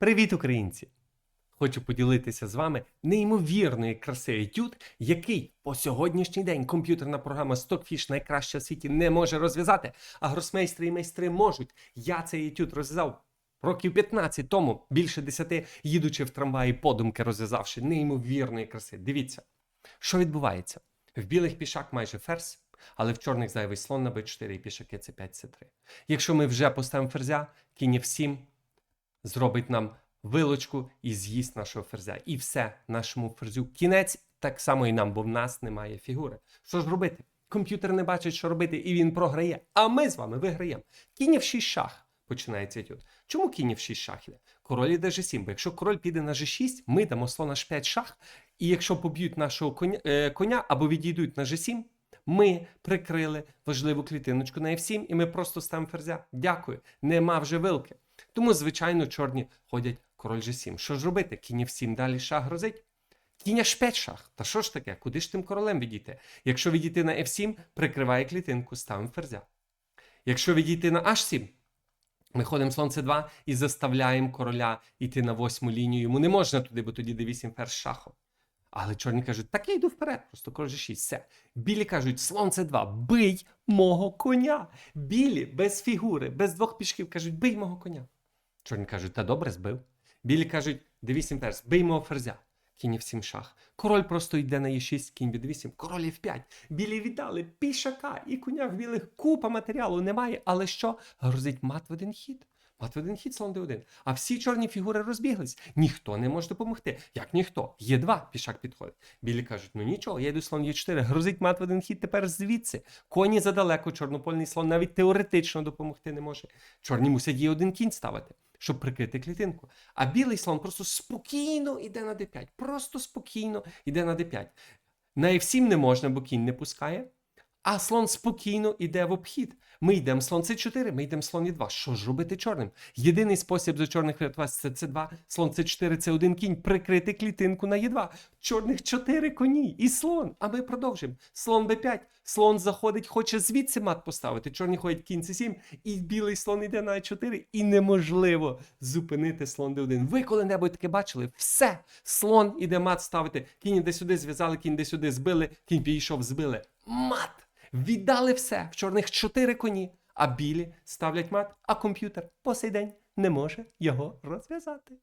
Привіт, українці! Хочу поділитися з вами неймовірної краси етюд, який по сьогоднішній день комп'ютерна програма Stockfish найкраща в світі не може розв'язати, а гросмейстри і майстри можуть. Я цей етюд розв'язав років 15 тому, більше 10, їдучи в трамваї подумки, розв'язавши неймовірної краси. Дивіться, що відбувається. В білих пішак майже ферзь, але в чорних зайвий слон на b4 і пішаки c 5 c 3 Якщо ми вже поставимо ферзя, кінь f7 зробить нам вилочку і з'їсть нашого ферзя. І все нашому ферзю. Кінець так само і нам, бо в нас немає фігури. Що ж робити? Комп'ютер не бачить, що робити, і він програє. А ми з вами виграємо. Кінь в 6 шах. Починається етюд. Чому кінь в 6 шах іде? Король іде G7, бо якщо король піде на G6, ми дамо слона H5 шах, і якщо поб'ють нашого коня, е, коня або відійдуть на G7, ми прикрили важливу клітиночку на F7, і ми просто ставимо ферзя. Дякую. Нема вже вилки. Тому, звичайно, чорні ходять король G7. Що ж робити? Кінь F7 далі шах грозить. Кінь H5 шах. Та що ж таке? Куди ж тим королем відійти? Якщо відійти на F7, прикриває клітинку, ставимо ферзя. Якщо відійти на H7, ми ходимо слон c2 і заставляємо короля йти на восьму лінію. Йому не можна туди, бо тоді d8 ферзь шахом. Але чорні кажуть, так я йду вперед, просто король G6, все. Білі кажуть, слон c2, бий мого коня. Білі без фігури, без двох пішків кажуть, бий мого коня. Чорні кажуть, та добре збив. Білі кажуть, d8 ферзь, бий мого ферзя. Кінь в 7 шах. Король просто йде на e6, кінь від 8, король f5. Білі віддали пішака і коня в білих купа матеріалу немає. Але що? Грозить мат в один хід. В один хід, слон d1. А всі чорні фігури розбіглись. Ніхто не може допомогти. Як ніхто? Є два, пішак підходить. Білі кажуть, ну нічого, я йду слон Е4, грозить мат в один хід тепер звідси. Коні задалеко, чорнопольний слон навіть теоретично допомогти не може. Чорні мусять їй один кінь ставити, щоб прикрити клітинку. А білий слон просто спокійно йде на d5. Просто спокійно йде на d5. На f7 не можна, бо кінь не пускає. А слон спокійно йде в обхід. Ми йдемо слон С4, ми йдемо слон Е2. Що ж робити чорним? Єдиний спосіб за чорних врятувати це С2, слон С4, це один кінь, прикрити клітинку на Е2. Чорних 4 коні і слон. А ми продовжимо. Слон Б5. Слон заходить, хоче звідси мат поставити. Чорні ходять кінь С7, і білий слон йде на А4, і неможливо зупинити слон Д1. Ви коли-небудь таке бачили? Все. Слон іде мат ставити. Кінь іде сюди, зв'язали, кінь іде сюди, збили, кінь підійшов, збили. Мат! Віддали все. В чорних чотири коні, а білі ставлять мат, а комп'ютер по сей день не може його розв'язати.